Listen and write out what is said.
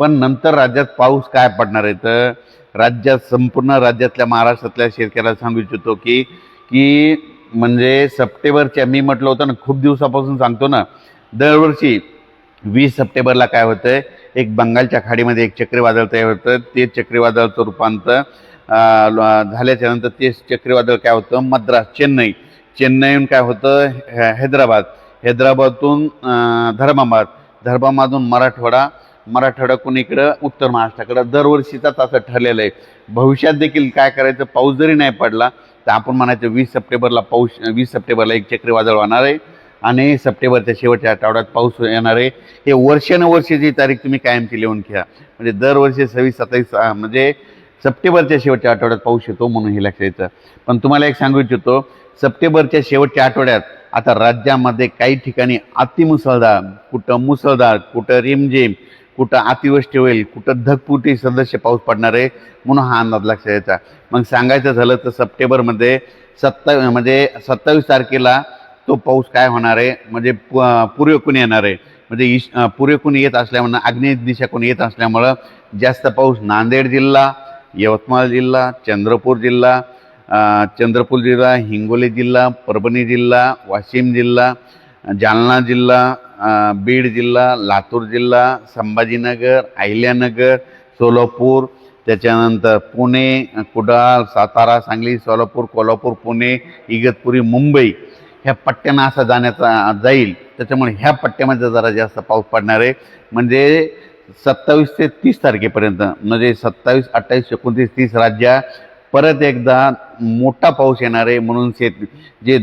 पण नंतर राज्यात पाऊस काय पडणार आहे? तर राज्यात संपूर्ण राज्यातल्या महाराष्ट्रातल्या शेतकऱ्याला सांगू इच्छितो की की म्हणजे सप्टेंबरच्या मी म्हटलं होतं ना खूप दिवसापासून सांगतो ना दरवर्षी वीस सप्टेंबरला काय होतंय? एक बंगालच्या खाडीमध्ये एक चक्रीवादळ तयार होतं. ते चक्रीवादळाचं रूपांतर झाल्याच्यानंतर ते चक्रीवादळ काय होतं? मद्रास चेन्नई. चेन्नईहून काय होतं? हैदराबाद. हैदराबादतून धर्माबाद. धर्माबादून मराठवाडा मराठवाड्याकडून इकडं उत्तर महाराष्ट्राकडं? दरवर्षीचाच असं ठरलेलं आहे. भविष्यात देखील काय करायचं? पाऊस जरी नाही पडला तर आपण म्हणायचं वीस सप्टेंबरला पाऊस वीस सप्टेंबरला एक चक्रीवादळ होणार आहे आणि सप्टेंबरच्या शेवटच्या आठवड्यात पाऊस येणार आहे. हे वर्षानुवर्षीची तारीख तुम्ही कायमची लिहून घ्या म्हणजे दरवर्षी सव्वीस सत्तावीस म्हणजे सप्टेंबरच्या शेवटच्या आठवड्यात पाऊस येतो म्हणून हे लक्षात यायचं पण तुम्हाला एक सांगू इच्छितो सप्टेंबरच्या शेवटच्या आठवड्यात आता राज्यामध्ये काही ठिकाणी अतिमुसळधार कुठं मुसळधार कुठं रिमझिम कुठं अतिवृष्टी होईल कुठं धगपुटी सदस्य पाऊस पडणार आहे म्हणून हा अंदाज लक्षात यायचा मग सांगायचं झालं तर सप्टेंबरमध्ये सत्ता म्हणजे सत्तावीस तारखेला तो पाऊस काय होणार आहे म्हणजे पु पूर्वेकडून येणार आहे. म्हणजे ईश अं, येत असल्यामुळं आग्नेय दिशाकून येत असल्यामुळं जास्त पाऊस नांदेड जिल्हा यवतमाळ जिल्हा चंद्रपूर जिल्हा चंद्रपूर जिल्हा हिंगोली जिल्हा परभणी जिल्हा वाशिम जिल्हा जालना जिल्हा बीड जिल्हा लातूर जिल्हा संभाजीनगर अहिल्यानगर सोलापूर त्याच्यानंतर पुणे कुडाळ सातारा सांगली सोलापूर कोल्हापूर पुणे इगतपुरी मुंबई ह्या पट्ट्यांना असा जाण्याचा जाईल. त्याच्यामुळे ह्या पट्ट्यामध्ये जरा जास्त पाऊस पडणार आहे. म्हणजे सत्तावीस ते तीस तारखेपर्यंत म्हणजे सत्तावीस अठ्ठावीस एकोणतीस तीस राज्या परत एकदा मोठा पाऊस येणार आहे म्हणून शेत जे